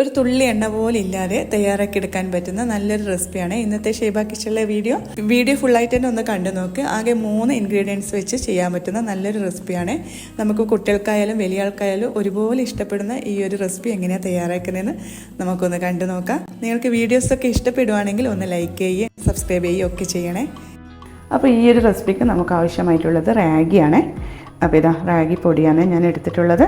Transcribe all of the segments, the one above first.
ഒരു തുള്ളി എണ്ണ പോലും ഇല്ലാതെ തയ്യാറാക്കി എടുക്കാൻ പറ്റുന്ന നല്ലൊരു റെസിപ്പിയാണ് ഇന്നത്തെ ഷേബ കിച്ചണിലെ വീഡിയോ. വീഡിയോ ഫുള്ളായിട്ട് തന്നെ ഒന്ന് കണ്ടു നോക്ക്. ആകെ മൂന്ന് ഇൻഗ്രീഡിയൻസ് വെച്ച് ചെയ്യാൻ പറ്റുന്ന നല്ലൊരു റെസിപ്പിയാണ്. നമുക്ക് കുട്ടികൾക്കായാലും വലിയ ആൾക്കായാലും ഒരുപോലെ ഇഷ്ടപ്പെടുന്ന ഈ ഒരു റെസിപ്പി എങ്ങനെയാണ് തയ്യാറാക്കുന്നതെന്ന് നമുക്കൊന്ന് കണ്ടു നോക്കാം. നിങ്ങൾക്ക് വീഡിയോസൊക്കെ ഇഷ്ടപ്പെടുവാണെങ്കിൽ ഒന്ന് ലൈക്ക് ചെയ്യുകയും സബ്സ്ക്രൈബ് ചെയ്യുകയും ഒക്കെ ചെയ്യണേ. അപ്പോൾ ഈ ഒരു റെസിപ്പിക്ക് നമുക്ക് ആവശ്യമായിട്ടുള്ളത് റാഗിയാണ്. അപ്പോൾ ഇതാ റാഗി പൊടിയാണ് ഞാൻ എടുത്തിട്ടുള്ളത്.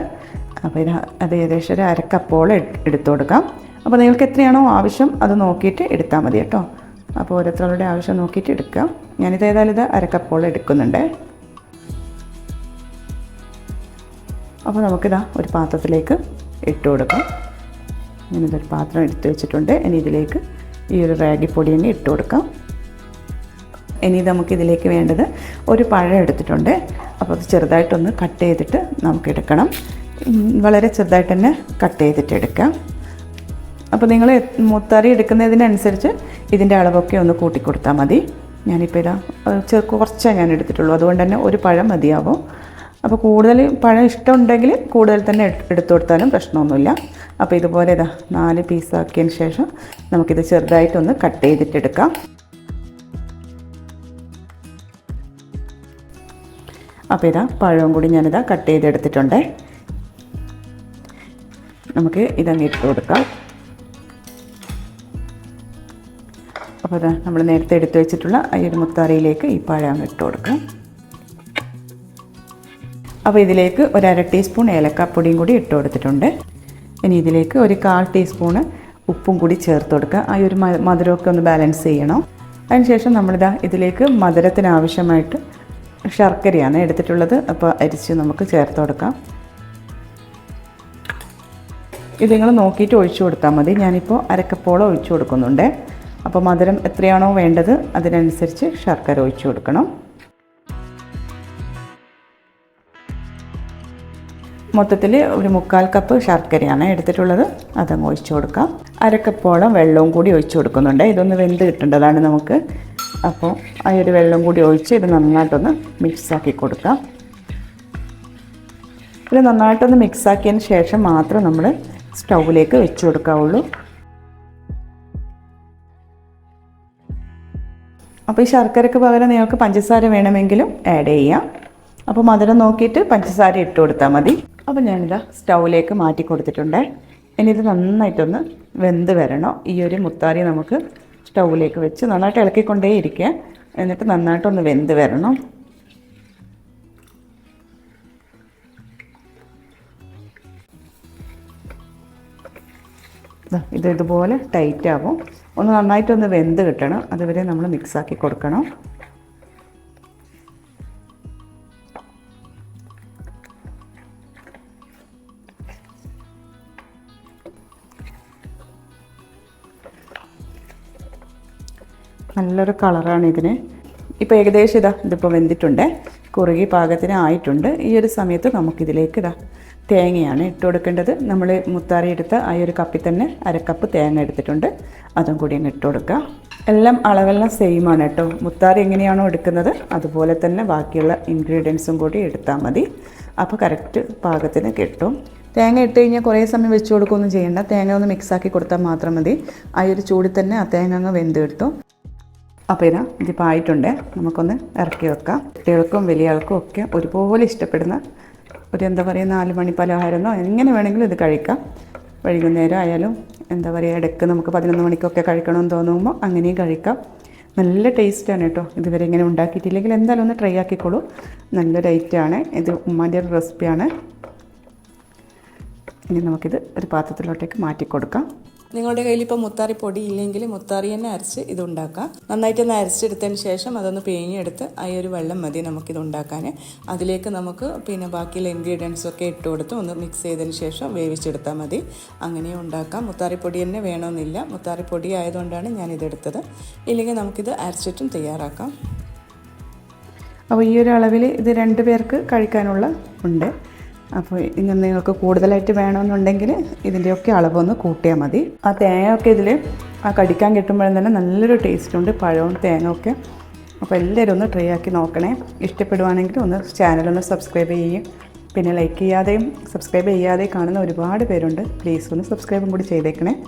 അപ്പോൾ ഇത് അത് ഏകദേശം ഒരു അരക്കപ്പോളം എടുത്തു കൊടുക്കാം. അപ്പോൾ നിങ്ങൾക്ക് എത്രയാണോ ആവശ്യം അത് നോക്കിയിട്ട് എടുത്താൽ മതി കേട്ടോ. അപ്പോൾ ഓരോരുത്തരുടെ ആവശ്യം നോക്കിയിട്ട് എടുക്കാം. ഞാനിത് ഏതായാലും ഇത് അരക്കപ്പോളം എടുക്കുന്നുണ്ട്. അപ്പോൾ നമുക്കിതാ ഒരു പാത്രത്തിലേക്ക് ഇട്ട് കൊടുക്കാം. ഞാനിതൊരു പാത്രം എടുത്തു വെച്ചിട്ടുണ്ട്. ഇനി ഇതിലേക്ക് ഈ ഒരു റാഗി പൊടി തന്നെ ഇട്ട് കൊടുക്കാം. ഇനി നമുക്ക് ഇതിലേക്ക് വേണ്ടത് ഒരു പഴം എടുത്തിട്ടുണ്ട്. അപ്പോൾ അത് ചെറുതായിട്ടൊന്ന് കട്ട് ചെയ്തിട്ട് നമുക്ക് എടുക്കണം. ഉം, വളരെ ചെറുതായിട്ട് തന്നെ കട്ട് ചെയ്തിട്ട് എടുക്കാം. അപ്പോൾ നിങ്ങൾ മുത്തറി എടുക്കുന്നതിനനുസരിച്ച് ഇതിന്റെ അളവൊക്കെ ഒന്ന് കൂട്ടി കൊടുത്താൽ മതി. ഞാനിപ്പോൾ ഇതാ കുറച്ചേ ഞാൻ എടുത്തിട്ടുള്ളൂ. അതുകൊണ്ട് തന്നെ ഒരു പഴം മതിയാവും. അപ്പോൾ കൂടുതൽ പഴം ഇഷ്ടമുണ്ടെങ്കിൽ കൂടുതൽ തന്നെ എടു- എടുത്തു കൊടുത്താലും പ്രശ്നമൊന്നുമില്ല. അപ്പോൾ ഇതുപോലെ ഇതാ നാല് പീസാക്കിയതിന് ശേഷം നമുക്കിത് ചെറുതായിട്ടൊന്ന് കട്ട് ചെയ്തിട്ടെടുക്കാം അപ്പോൾ ഇതാ പഴവും കൂടി ഞാനിതാ കട്ട് ചെയ്തെടുത്തിട്ടുണ്ട്. നമുക്ക് ഇതങ്ങ് ഇട്ട് കൊടുക്കാം. അപ്പോൾ അത് നമ്മൾ നേരത്തെ എടുത്തു വെച്ചിട്ടുള്ള ഈ ഒരു മുത്താറിയിലേക്ക് ഈ പഴം ഇട്ട് കൊടുക്കാം. അപ്പോൾ ഇതിലേക്ക് ഒരു അര ടീസ്പൂൺ ഏലക്കാപ്പൊടിയും കൂടി ഇട്ട് കൊടുത്തിട്ടുണ്ട്. ഇനി ഇതിലേക്ക് ഒരു കാൽ ടീസ്പൂണ് ഉപ്പും കൂടി ചേർത്ത് കൊടുക്കുക ആ ഒരു മധുരമൊക്കെ ഒന്ന് ബാലൻസ് ചെയ്യണം. അതിനുശേഷം നമ്മളിതാ ഇതിലേക്ക് മധുരത്തിന് ആവശ്യമായിട്ട് ശർക്കരയാണ് എടുത്തിട്ടുള്ളത്. അപ്പോൾ അരിച്ച് നമുക്ക് ചേർത്ത് കൊടുക്കാം. ഇത് നിങ്ങൾ നോക്കിയിട്ട് ഒഴിച്ചു കൊടുത്താൽ മതി. ഞാനിപ്പോൾ അരക്കപ്പോളം ഒഴിച്ചു കൊടുക്കുന്നുണ്ട്. അപ്പോൾ മധുരം എത്രയാണോ വേണ്ടത് അതിനനുസരിച്ച് ശർക്കര ഒഴിച്ചു കൊടുക്കണം. മൊത്തത്തിൽ ഒരു മുക്കാൽ കപ്പ് ശർക്കരയാണ് എടുത്തിട്ടുള്ളത്. അതങ്ങ് ഒഴിച്ചു കൊടുക്കാം. അരക്കപ്പോളം വെള്ളവും കൂടി ഒഴിച്ചു കൊടുക്കുന്നുണ്ട്. ഇതൊന്ന് വെന്ത് കിട്ടേണ്ടതാണ് നമുക്ക്. അപ്പോൾ ആ ഒരു വെള്ളം കൂടി ഒഴിച്ച് ഇത് നന്നായിട്ടൊന്ന് മിക്സാക്കി കൊടുക്കാം. ഇത് നന്നായിട്ടൊന്ന് മിക്സാക്കിയതിന് ശേഷം മാത്രം നമ്മൾ സ്റ്റൗവിലേക്ക് വെച്ച് കൊടുക്കാവുള്ളൂ. അപ്പോൾ ഈ ശർക്കരയ്ക്ക് പകരം നിങ്ങൾക്ക് പഞ്ചസാര വേണമെങ്കിലും ആഡ് ചെയ്യാം. അപ്പോൾ മധുരം നോക്കിയിട്ട് പഞ്ചസാര ഇട്ട് കൊടുത്താൽ മതി. അപ്പോൾ ഞാനിതാ സ്റ്റൗവിലേക്ക് മാറ്റി കൊടുത്തിട്ടുണ്ട്. ഇനി ഇത് നന്നായിട്ടൊന്ന് വെന്ത് വരണം. ഈ ഒരു മുത്താരി നമുക്ക് സ്റ്റൗവിലേക്ക് വെച്ച് നന്നായിട്ട് ഇളക്കിക്കൊണ്ടേ ഇരിക്കുക എന്നിട്ട് നന്നായിട്ടൊന്ന് വെന്ത് വരണം. ഇത് ഇതുപോലെ ടൈറ്റ് ആവും. ഒന്ന് നന്നായിട്ടൊന്ന് വെന്ത് കിട്ടണം. അതുവരെ നമ്മൾ മിക്സാക്കി കൊടുക്കണം. നല്ലൊരു കളറാണ് ഇതിന്. ഇപ്പോൾ ഏകദേശം ഇതാ ഇതിപ്പോൾ വെന്തിട്ടുണ്ട്. കുറുകി പാകത്തിന് ആയിട്ടുണ്ട് ഈ ഒരു സമയത്ത് നമുക്കിതിലേക്ക് ഇതാ തേങ്ങയാണ് ഇട്ട് കൊടുക്കേണ്ടത്. നമ്മൾ മുത്താറി എടുത്ത ആ ഒരു കപ്പിൽ തന്നെ അരക്കപ്പ് തേങ്ങ എടുത്തിട്ടുണ്ട്. അതും കൂടി അങ്ങ് ഇട്ട് കൊടുക്കുക. എല്ലാം അളവെല്ലാം സെയിമാണ് കേട്ടോ. മുത്താറി എങ്ങനെയാണോ എടുക്കുന്നത് അതുപോലെ തന്നെ ബാക്കിയുള്ള ഇൻഗ്രീഡിയൻസും കൂടി എടുത്താൽ മതി. അപ്പോൾ കറക്റ്റ് പാകത്തിന് കിട്ടും. തേങ്ങ ഇട്ട് കഴിഞ്ഞാൽ കുറേ സമയം വെച്ച് കൊടുക്കുകയൊന്നും ചെയ്യേണ്ട. തേങ്ങ ഒന്ന് മിക്സാക്കി കൊടുത്താൽ മാത്രം മതി. ആ ഒരു ചൂടിൽ തന്നെ ആ തേങ്ങ അങ്ങ് വെന്ത് കിട്ടും. അപ്പോൾ ഇതാ ഇതിപ്പോൾ ആയിട്ടുണ്ട്. നമുക്കൊന്ന് ഇറക്കി വെക്കാം. കുട്ടികൾക്കും വലിയ ആൾക്കും ഒക്കെ ഒരുപോലെ ഇഷ്ടപ്പെടുന്ന ഒരു എന്താ പറയുക നാല് മണി പലഹാരമോ എങ്ങനെ വേണമെങ്കിലും ഇത് കഴിക്കാം. വൈകുന്നേരം ആയാലും എന്താ പറയുക ഇടയ്ക്ക് നമുക്ക് പതിനൊന്ന് മണിക്കൊക്കെ കഴിക്കണമെന്ന് തോന്നുമ്പോൾ അങ്ങനെയും കഴിക്കാം. നല്ല ടേസ്റ്റാണ് കേട്ടോ. ഇതുവരെ ഇങ്ങനെ ഉണ്ടാക്കിയിട്ടില്ലെങ്കിൽ എന്തായാലും ഒന്ന് ട്രൈ ആക്കിക്കോളൂ. നല്ലൊരു ഐറ്റമാണ് ഇത് ഉമ്മാന്റെ ഒരു റെസിപ്പിയാണ് ഇനി നമുക്കിത് ഒരു പാത്രത്തിലോട്ടേക്ക് മാറ്റി കൊടുക്കാം നിങ്ങളുടെ കയ്യിൽ ഇപ്പോൾ മുത്താറി പൊടി ഇല്ലെങ്കിൽ മുത്താറി തന്നെ അരച്ച് ഇതുണ്ടാക്കാം. നന്നായിട്ട് നന്നായിട്ടൊന്ന് അരച്ചെടുത്തതിന് ശേഷം അതൊന്ന് പിഴിഞ്ഞെടുത്ത് ആ ഒരു വെള്ളം മതി നമുക്കിത് ഉണ്ടാക്കാൻ. അതിലേക്ക് നമുക്ക് പിന്നെ ബാക്കിയുള്ള ഇൻഗ്രീഡിയൻസ് ഒക്കെ ഇട്ട് കൊടുത്ത് ഒന്ന് മിക്സ് ചെയ്തതിന് ശേഷം വേവിച്ചെടുത്താൽ മതി. അങ്ങനെയും ഉണ്ടാക്കാം. മുത്താറി പൊടി തന്നെ വേണമെന്നില്ല. മുത്താറി പൊടി ആയതുകൊണ്ടാണ് ഞാനിതെടുത്തത്. ഇല്ലെങ്കിൽ നമുക്കിത് അരച്ചിട്ടും തയ്യാറാക്കാം. അപ്പോൾ ഈ ഒരു അളവിൽ ഇത് രണ്ട് പേർക്ക് കഴിക്കാനുള്ള ഉണ്ട്. അപ്പോൾ ഇങ്ങനെ നിങ്ങൾക്ക് കൂടുതലായിട്ട് വേണമെന്നുണ്ടെങ്കിൽ ഇതിന്റെയൊക്കെ അളവൊന്ന് കൂട്ടിയാൽ മതി. ആ തേങ്ങയൊക്കെ ഇതിൽ ആ കടിക്കാൻ കിട്ടുമ്പോഴും തന്നെ നല്ലൊരു ടേസ്റ്റ് ഉണ്ട്. പഴവും തേങ്ങയൊക്കെ. അപ്പോൾ എല്ലാവരും ഒന്ന് ട്രൈ ആക്കി നോക്കണേ. ഇഷ്ടപ്പെടുവാണെങ്കിൽ ഒന്ന് ചാനലൊന്ന് സബ്സ്ക്രൈബ് ചെയ്യും. പിന്നെ ലൈക്ക് ചെയ്യാതെയും സബ്സ്ക്രൈബ് ചെയ്യാതെയും കാണുന്ന ഒരുപാട് പേരുണ്ട്. പ്ലീസ് ഒന്ന് സബ്സ്ക്രൈബും കൂടി ചെയ്തേക്കണേ.